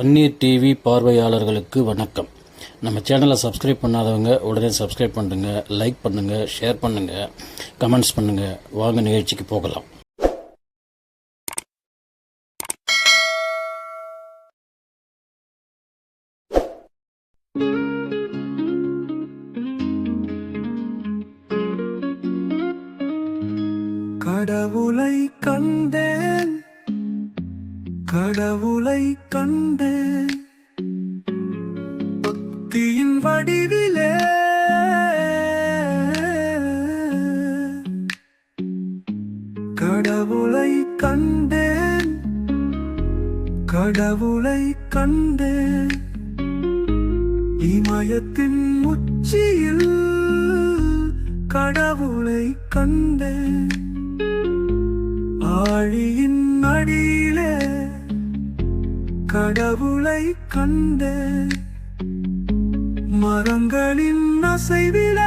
அந்நீர் TV பார்வையாளர்களுக்கு வணக்கம். நம்ம சேனலை சப்ஸ்கிரைப் பண்ணாதவங்க உடனே சப்ஸ்கிரைப் பண்ணுங்க லைக் பண்ணுங்க ஷேர் பண்ணுங்க கமெண்ட்ஸ் பண்ணுங்க. வாங்க நிகழ்ச்சிக்கு போகலாம். கடவுளை கண்டேன். கடவுளை கண்டு பக்தியின் வடிவிலே கடவுளை கண்டேன் கடவுளை கண்டேன் இமயத்தின் உச்சியில் கடவுளை கண்டேன் ஆழியின் அடியிலே கடவுளை கண்டேன் மரங்களின் அசைவில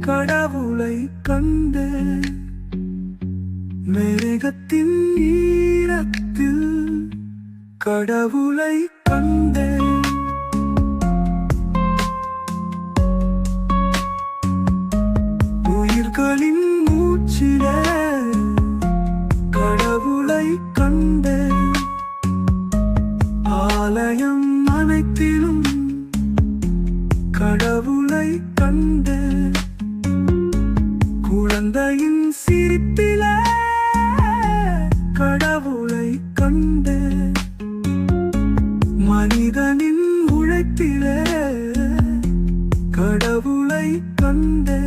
கடவுளை கண்டேன் மேகத்தின் ஈரத்தில் கடவுளை ஆலயம் அனைத்திலும் கடவுளை கண்டு குழந்தையின் சிரிப்பில கடவுளை கண்டு மனிதனின் உழைப்பில கடவுளை கண்டு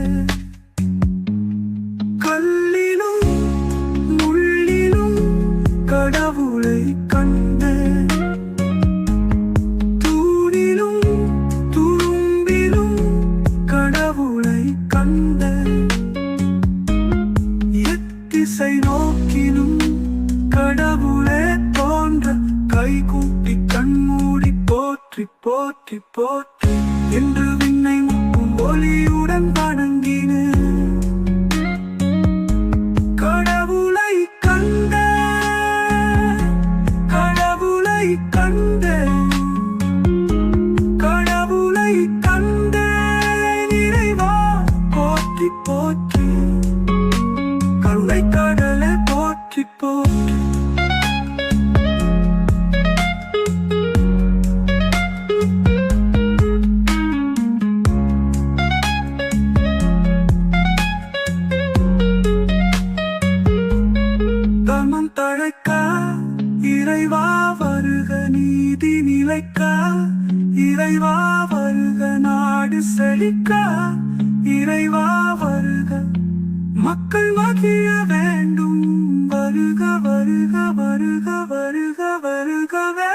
போற்றி போற்றி. என்று விண்ணை முக்கும் ஒளியுடன் வணங்கின. கடவுளை கண்ட கடவுளை கண்ட கடவுளை கண்ட நிறைவா? போற்றி போற்றி. கருணை கடலை போற்றி போற்றி. நிலைக்க இறைவா வருக நாடு செழிக்க இறைவா வருக. மக்கள் மகிழ வேண்டும் வருக வருக வருக வருக வருகவே.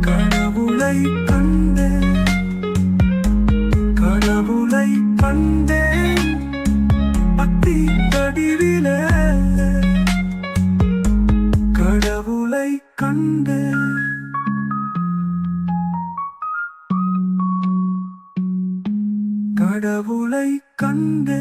கடவுளை கண்டேன் கடவுளை கண்டேன் பத்தி வடிவிலே கண்டு. கடவுளை கண்டு.